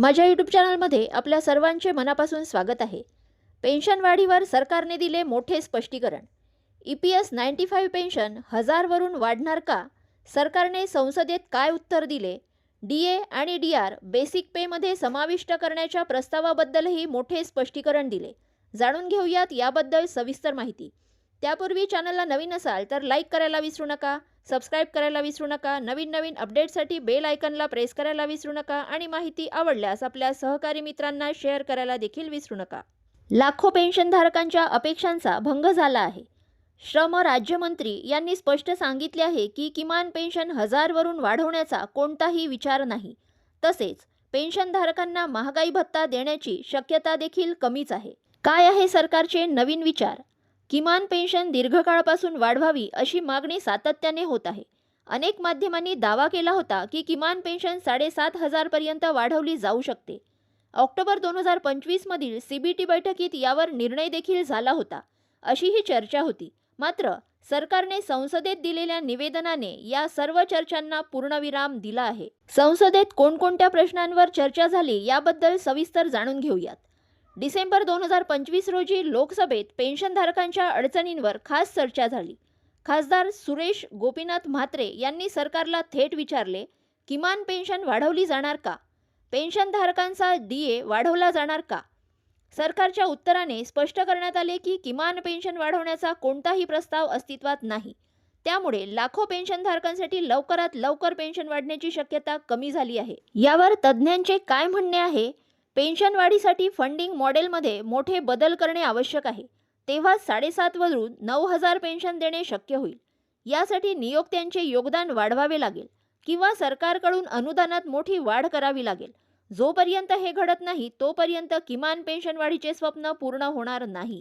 माझ्या यूट्यूब चॅनलमध्ये आपल्या सर्वांचे मनापासून स्वागत आहे. पेन्शन वाढीवर सरकारने दिले मोठे स्पष्टीकरण. E P S ninety five pension हजारवरून वाढणार का? सरकारने संसदेत काय उत्तर दिले? डी ए आणि डी आर बेसिक पेमध्ये समाविष्ट करण्याच्या प्रस्तावाबद्दलही मोठे स्पष्टीकरण दिले. जाणून घेऊयात याबद्दल सविस्तर माहिती. त्यापूर्वी चॅनलला नवीन असाल तर लाईक करायला विसरू नका सबस्क्राईब करायला विसरू नका नवीन नवीन अपडेटसाठी बेल आयकनला प्रेस करायला विसरू नका आणि माहिती आवडल्यास आपल्या सहकारी मित्रांना शेअर करायला देखील विसरू नका. लाखो पेन्शनधारकांच्या अपेक्षांचा भंग झाला आहे. श्रम राज्यमंत्री यांनी स्पष्ट सांगितले आहे की किमान पेन्शन हजारवरून वाढवण्याचा कोणताही विचार नाही. तसेच पेन्शनधारकांना महागाई भत्ता देण्याची शक्यता देखील कमीच आहे. काय आहे सरकारचे नवीन विचार? किमान पेन्शन दीर्घकाळापासून वाढवावी अशी मागणी सातत्याने होत आहे. अनेक माध्यमांनी दावा केला होता की किमान पेन्शन साडेसात हजारपर्यंत वाढवली जाऊ शकते. ऑक्टोबर दोन हजार पंचवीसमधील सी बी टी बैठकीत यावर निर्णय देखील झाला होता. अशी ही चर्चा होती. मात्र सरकारने संसदेत दिलेल्या निवेदनाने या सर्व चर्चांना पूर्णविराम दिला आहे. संसदेत कोणकोणत्या प्रश्नांवर चर्चा झाली याबद्दल सविस्तर जाणून घेऊयात. डिसेंबर दोन हजार पंचवीस रोजी लोकसभेत पेन्शनधारकांच्या अडचणींवर खास चर्चा झाली. खासदार सुरेश गोपीनाथ म्हात्रे यांनी सरकारला थेट विचारले किमान पेन्शन वाढवली जाणार का? पेन्शनधारकांचा डी ए वाढवला जाणार का? सरकारच्या उत्तराने स्पष्ट करण्यात आले की किमान पेन्शन वाढवण्याचा कोणताही प्रस्ताव अस्तित्वात नाही. त्यामुळे लाखो पेन्शनधारकांसाठी लवकरात लवकर पेन्शन वाढण्याची शक्यता कमी झाली आहे. यावर तज्ज्ञांचे काय म्हणणे आहे? पेन्शन वाढीसाठी फंडिंग मॉडेलमध्ये मोठे बदल करणे आवश्यक आहे. तेव्हा साडेसातवरून नऊ हजार पेन्शन देणे शक्य होईल. यासाठी नियोक्त्यांचे योगदान वाढवावे लागेल किंवा सरकारकडून अनुदानात मोठी वाढ करावी लागेल. जोपर्यंत हे घडत नाही तोपर्यंत किमान पेन्शन वाढीचे स्वप्न पूर्ण होणार नाही.